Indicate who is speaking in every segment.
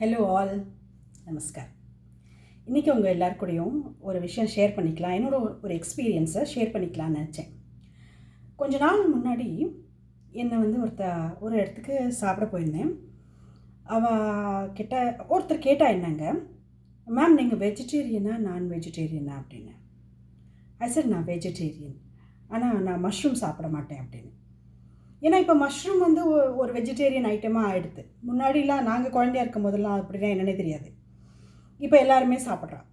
Speaker 1: Hello all நமஸ்கார் இன்றைக்கி உங்கள் எல்லாருக்கூடையும் ஒரு விஷயம் ஷேர் பண்ணிக்கலாம். என்னோடய ஒரு- எக்ஸ்பீரியன்ஸை ஷேர் பண்ணிக்கலாம்னு நினச்சேன். கொஞ்ச நாள் முன்னாடி என்னை வந்து ஒருத்த ஒரு இடத்துக்கு சாப்பிட போயிருந்தேன். அவ கிட்ட ஒருத்தர் கேட்டால் என்னங்க மேம் நீங்கள் வெஜிடேரியனா நான் வெஜிடேரியனா அப்படின்னு. ஐ சார் நான் வெஜிடேரியன் ஆனால் நான் மஷ்ரூம் சாப்பிட மாட்டேன் அப்படின்னு. ஏன்னா இப்போ மஷ்ரூம் வந்து ஒரு வெஜிடேரியன் ஐட்டமாக ஆகிடுது முன்னாடிலாம் நாங்கள் குழந்தையா இருக்கும் போதெல்லாம் அப்படிலாம் என்னன்னே தெரியாது. இப்போ எல்லாருமே சாப்பிட்றோம்.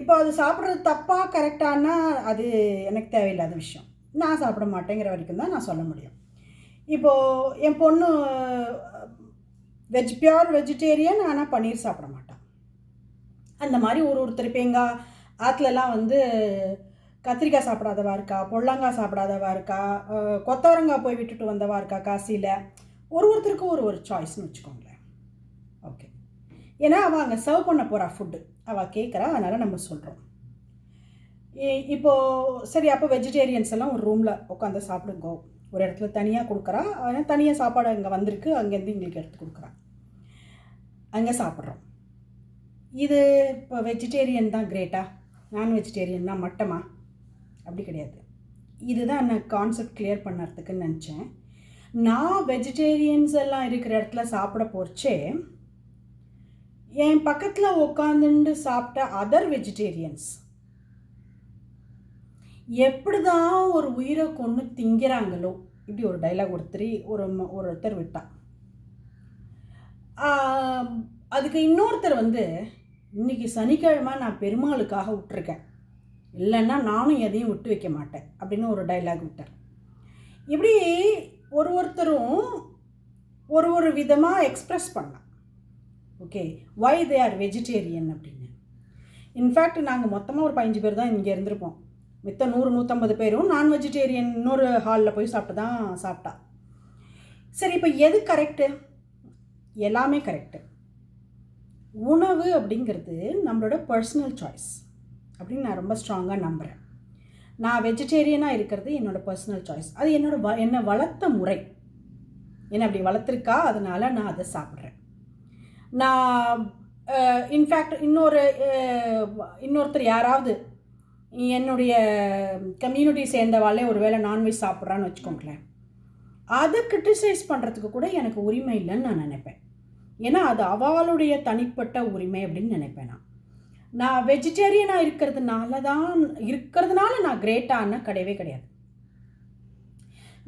Speaker 1: இப்போ அது சாப்பிட்றது தப்பாக கரெக்டானா அது எனக்கு தேவையில்லாத விஷயம். நான் சாப்பிட மாட்டேங்கிற வரைக்கும் தான் நான் சொல்ல முடியும். இப்போது என் பொண்ணு வெஜ் பியூர் வெஜிடேரியன் ஆனால் பன்னீர் சாப்பிட மாட்டான் அந்த மாதிரி ஒரு ஒருத்தர் இப்போ எங்கள் ஆற்றுலலாம் வந்து கத்திரிக்காய் சாப்பிடாதவா இருக்கா? பொள்ளங்காய் சாப்பிடாதவா இருக்கா? கொத்தவரங்காய் போய் விட்டுட்டு வந்தவா இருக்கா காசியில்? ஒரு ஒருத்தருக்கும் ஒரு ஒரு சாய்ஸ்னு வச்சுக்கோங்களேன். ஓகே ஏன்னா அவள் அங்கே சர்வ் பண்ண போகிறா ஃபுட்டு அவள் கேட்குறா அதனால் நம்ம சொல்கிறோம் இப்போது சரி அப்போ வெஜிடேரியன்ஸ் எல்லாம் ஒரு ரூமில் உட்காந்து சாப்பிடுங்கோ. ஒரு இடத்துல தனியாக கொடுக்குறா. ஆனால் தனியாக சாப்பாடு அங்கே வந்திருக்கு. அங்கேருந்து எங்களுக்கு எடுத்து கொடுக்குறா. அங்கே சாப்பிட்றோம். இது இப்போ வெஜிடேரியன் தான் கிரேட்டா நான் வெஜிடேரியன் தான் மட்டமா? அப்படி கிடையாது. இதுதான் நான் கான்செப்ட் கிளியர் பண்ணுறதுக்குன்னு நினச்சேன். நான் வெஜிடேரியன்ஸ் எல்லாம் இருக்கிற இடத்துல சாப்பிட போச்சே என் பக்கத்தில் உட்காந்துண்டு சாப்பிட்ட அதர் வெஜிடேரியன்ஸ் எப்படி தான் ஒரு உயிரை கொண்டு திங்கிறாங்களோ இப்படி ஒரு டைலாக் ஒருத்தர் ஒரு ம- ஒருத்தர் விட்டான் அதுக்கு இன்னொருத்தர் வந்து இன்னைக்கு சனிக்கிழமை நான் பெருமாளுக்காக விட்டுருக்கேன். இல்லைன்னா நானும் எதையும் விட்டு வைக்க மாட்டேன் அப்படின்னு ஒரு டைலாக் விட்டார். இப்படி ஒரு ஒருத்தரும் ஒரு ஒரு விதமாக எக்ஸ்ப்ரெஸ் பண்ணலாம். Okay why they are vegetarian அப்படின்னு. இன்ஃபேக்ட் நாங்கள் மொத்தமாக ஒரு பதினஞ்சு பேர் தான் இங்கே இருந்திருப்போம். மித்த நூறு நூற்றம்பது பேரும் நான் வெஜிடேரியன் இன்னொரு ஹாலில் போய் சாப்பிட்டு தான் சாப்பிட்டா. சரி இப்போ எது கரெக்டு எல்லாமே கரெக்டு உணவு அப்படிங்கிறது நம்மளோட பர்சனல் சாய்ஸ் அப்படின்னு நான் ரொம்ப ஸ்ட்ராங்காக நம்புகிறேன் நான் வெஜிடேரியனாக இருக்கிறது என்னோடய பர்சனல் சாய்ஸ் அது என்னோட வ என்னை வளர்த்த முறை. என்னை அப்படி வளர்த்துருக்கா அதனால் நான் அதை சாப்பிட்றேன். நான் இன்ஃபேக்ட் இன்னொரு இன்னொருத்தர் யாராவது என்னுடைய கம்யூனிட்டி சேர்ந்தவாளே ஒரு வேளை நான்வெஜ் சாப்பிட்றான்னு வச்சுக்கோங்களேன். அதை கிரிட்டிசைஸ் பண்ணுறதுக்கு கூட எனக்கு உரிமை இல்லைன்னு நான் நினைப்பேன். ஏன்னா அது அவளுடைய தனிப்பட்ட உரிமை அப்படின்னு நினைப்பேன் நான். நான் வெஜிடேரியனாக இருக்கிறதுனால தான் இருக்கிறதுனால நான் கிரேட்டான கிடையவே கிடையாது.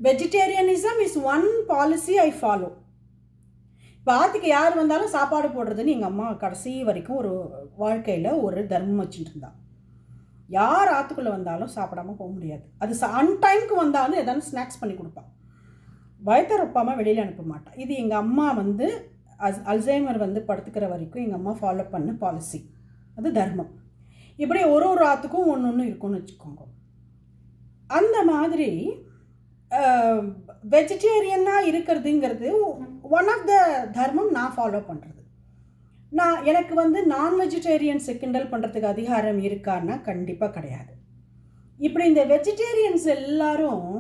Speaker 1: Vegetarianism is one policy I follow இப்போ யார் வந்தாலும் சாப்பாடு போடுறதுன்னு எங்கள் அம்மா கடைசி வரைக்கும் ஒரு வாழ்க்கையில் ஒரு தர்மம் வச்சுட்டு இருந்தா. யார் ஆற்றுக்குள்ளே வந்தாலும் சாப்பிடாம போக முடியாது. அது அன்டைம்க்கு வந்தாலும் ஏதாவது ஸ்நாக்ஸ் பண்ணி கொடுப்பான் வயத்தை ரொப்பாமல் வெளியில் அனுப்ப மாட்டான் இது எங்கள் அம்மா வந்து அஸ் அல்சைமர் வந்து படுத்துக்கிற வரைக்கும் எங்கள் அம்மா ஃபாலோ பண்ண பாலிசி அது தர்மம். இப்படி ஒரு ஒரு ஆத்துக்கும் ஒன்று ஒன்று இருக்கும்னு வச்சுக்கோங்க. அந்த மாதிரி வெஜிடேரியனாக இருக்கிறதுங்கிறது ஒன் ஆஃப் த தர்மம் நான் ஃபாலோ பண்ணுறது நான் எனக்கு வந்து நான் வெஜிடேரியன்ஸை கிண்டல் பண்ணுறதுக்கு அதிகாரம் இருக்கான்னா கண்டிப்பாக கிடையாது. இப்படி இந்த வெஜிடேரியன்ஸ் எல்லாரும்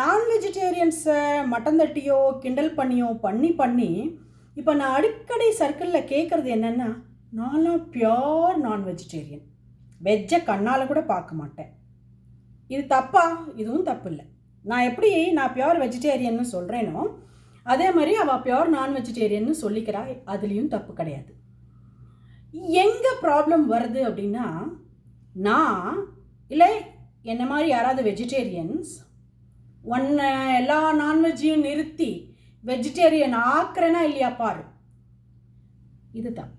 Speaker 1: நான் வெஜிடேரியன்ஸை மட்டன் தட்டியோ கிண்டல் பண்ணியோ பண்ணி பண்ணி இப்போ நான் அடிக்கடி சர்க்கிளில் கேட்குறது என்னென்னா நான்லாம் பியோர் நான் வெஜிடேரியன் வெஜ்ஜை கண்ணால் கூட பார்க்க மாட்டேன். இது தப்பா? இதுவும் தப்பு இல்லை நான் எப்படி நான் பியோர் வெஜிடேரியன்னு சொல்கிறேனோ அதே மாதிரி அவள் பியோர் நான் வெஜிடேரியன்னு சொல்லிக்கிறா. அதுலேயும் தப்பு கிடையாது. எங்கே ப்ராப்ளம் வருது அப்படின்னா நான் இல்லை என்ன மாதிரி யாராவது வெஜிடேரியன்ஸ் ஒன்று எல்லா நான்வெஜ்ஜையும் நிறுத்தி வெஜிடேரியன் ஆக்குறேனா இல்லையா பாரு. இது தப்பு.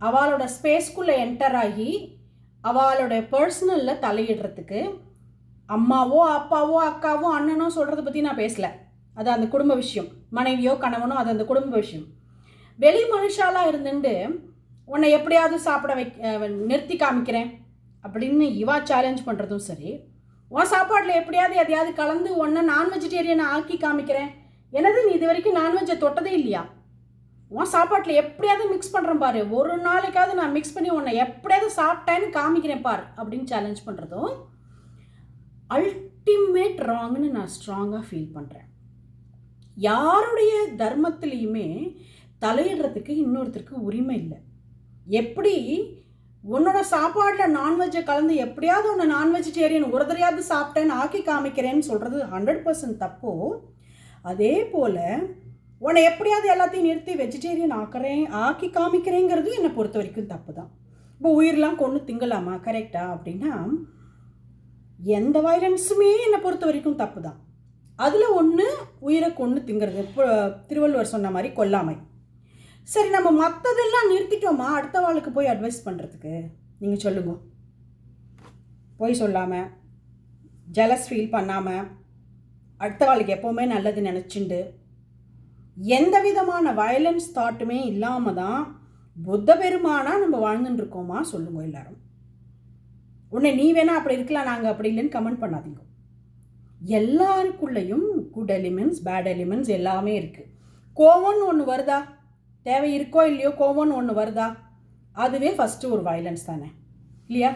Speaker 1: அவளோட ஸ்பேஸ்க்குள்ளே என்டர் ஆகி அவளோட பர்சனலில் தலையிடுறதுக்கு அம்மாவோ அப்பாவோ அக்காவோ அண்ணனோ சொல்கிறத பற்றி நான் பேசலை. அது அந்த குடும்ப விஷயம். மனைவியோ கணவனோ அது அந்த குடும்ப விஷயம். வெளி மனுஷாலாக இருந்துட்டு உன்னை எப்படியாவது சாப்பிட வை நிறுத்தி காமிக்கிறேன் அப்படின்னு இவா சேலஞ்ச் பண்ணுறதும் சரி. உன் சாப்பாட்டில் எப்படியாவது எதையாவது கலந்து உன்னை நான் வெஜிடேரியனை ஆக்கி காமிக்கிறேன். என்னது நீ இது வரைக்கும் நான்வெஜ்ஜை தொட்டதே இல்லையா? உன் சாப்பாட்டில் எப்படியாவது மிக்ஸ் பண்ணுறேன் பாரு. ஒரு நாளைக்காவது நான் மிக்ஸ் பண்ணி உன்னை எப்படியாவது சாப்பிட்டேன்னு காமிக்கிறேன் பார் அப்படின்னு சேலஞ்ச் பண்ணுறதும் அல்டிமேட் ராங்னு நான் ஸ்ட்ராங்காக ஃபீல் பண்ணுறேன் யாருடைய தர்மத்திலையுமே தலையிடுறதுக்கு இன்னொருத்தருக்கு உரிமை இல்லை. எப்படி? உன்னோட சாப்பாடில் நான்வெஜ்ஜை கலந்து எப்படியாவது ஒன்று நான்வெஜிடேரியன் ஒரு தடையாவது சாப்பிட்டேன்னு ஆக்கி காமிக்கிறேன்னு சொல்கிறது ஹண்ட்ரட் பர்சன்ட் தப்போ அதே போல் உன்னை எப்படியாவது எல்லாத்தையும் நிறுத்தி வெஜிடேரியன் ஆக்குறேன் ஆக்கி காமிக்கிறேங்கிறது என்னை பொறுத்த வரைக்கும் தப்பு தான் இப்போ உயிரெலாம் கொண்டு திங்கலாமா? கரெக்டா அப்படின்னா எந்த வயலன்ஸுமே என்னை பொறுத்த வரைக்கும் தப்பு தான் அதில் ஒன்று உயிரை கொண்டு திங்கிறது. இப்போ திருவள்ளுவர் சொன்ன மாதிரி கொல்லாமை. சரி நம்ம மற்றதெல்லாம் நிறுத்திட்டோமா? அடுத்த வாளுக்கு போய் அட்வைஸ் பண்ணுறதுக்கு நீங்கள் சொல்லுங்க. போய் சொல்லாமல் ஜலஸ் ஃபீல் பண்ணாமல் அடுத்த வாழ்க்கை எப்போவுமே நல்லது நினச்சிண்டு எந்த விதமான வயலன்ஸ் தாட்டுமே இல்லாமல் தான் புத்த பெருமானா நம்ம வாழ்ந்துட்டு இருக்கோமா சொல்லுங்க எல்லாரும். உன்னை நீ வேணா அப்படி இருக்கலாம் நாங்கள் அப்படி இல்லைன்னு கமெண்ட் பண்ணாதீங்க. எல்லாருக்குள்ளேயும் குட் எலிமெண்ட்ஸ் பேட் எலிமெண்ட்ஸ் எல்லாமே இருக்குது கோவம்னு ஒன்று வருதா? தேவை இருக்கோ இல்லையோ கோவம்னு ஒன்று வருதா? அதுவே ஃபஸ்ட்டு ஒரு வயலன்ஸ் தானே. இல்லையா?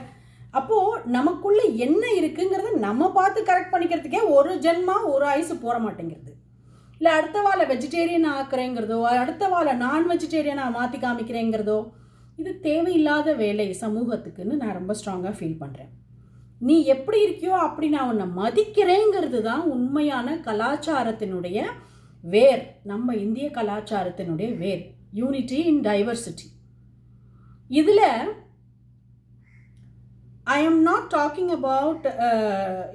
Speaker 1: அப்போது நமக்குள்ளே என்ன இருக்குங்கிறத நம்ம பார்த்து கரெக்ட் பண்ணிக்கிறதுக்கே ஒரு ஜென்மா ஒரு ஆயுசு போட மாட்டேங்கிறது. இல்லை அடுத்த வாழை வெஜிடேரியன் ஆக்குறேங்கிறதோ அடுத்த வாழை நான் வெஜிடேரியனாக மாற்றி காமிக்கிறேங்கிறதோ இது தேவையில்லாத வேலை சமூகத்துக்குன்னு நான் ரொம்ப ஸ்ட்ராங்காக ஃபீல் பண்ணுறேன் நீ எப்படி இருக்கியோ அப்படி நான் உன்னை மதிக்கிறேங்கிறது தான் உண்மையான கலாச்சாரத்தினுடைய வேர். நம்ம இந்திய கலாச்சாரத்தினுடைய வேர். யூனிட்டி இன் டைவர்சிட்டி இதில் I am not talking about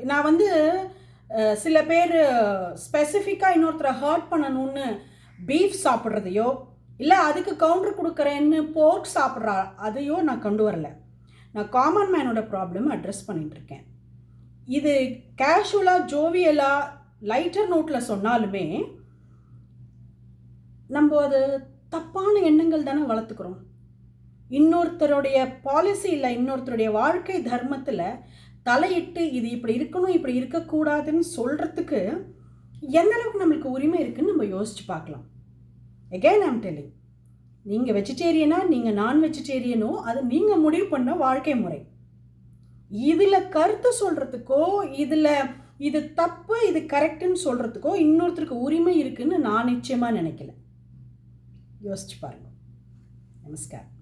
Speaker 1: நான் வந்து சில பேர் ஸ்பெசிஃபிக்காக இன்னொருத்தரை ஹர்ட் பண்ணணும்னு பீஃப் சாப்பிட்றதையோ இல்லை அதுக்கு கவுண்டர் கொடுக்குறேன்னு போர்க் சாப்பிட்றா அதையோ நான் கொண்டு வரல. நான் காமன் மேனோட ப்ராப்ளம் அட்ரஸ் பண்ணிகிட்ருக்கேன் இது கேஷுவலாக ஜோவியலாக லைட்டர் நோட்டில் சொன்னாலுமே நம்ம அது தப்பான எண்ணங்கள் தானே வளர்த்துக்கிறோம். இன்னொருத்தருடைய பாலிசியில் இன்னொருத்தருடைய வாழ்க்கை தர்மத்தில் தலையிட்டு இது இப்படி இருக்கணும் இப்படி இருக்கக்கூடாதுன்னு சொல்கிறதுக்கு எந்த அளவுக்கு நம்மளுக்கு உரிமை இருக்குதுன்னு நம்ம யோசிச்சு பார்க்கலாம். எகைன் ஐம் டெல்லிங் நீங்கள் வெஜிடேரியனா நீங்கள் நான் வெஜிடேரியனோ அது நீங்கள் முடிவு பண்ண வாழ்க்கை முறை. இதில் கருத்து சொல்கிறதுக்கோ இதில் இது தப்பு இது கரெக்டுன்னு சொல்கிறதுக்கோ இன்னொருத்தருக்கு உரிமை இருக்குதுன்னு நான் நிச்சயமாக நினைக்கல. யோசிச்சு பாருங்கள் நமஸ்காரம்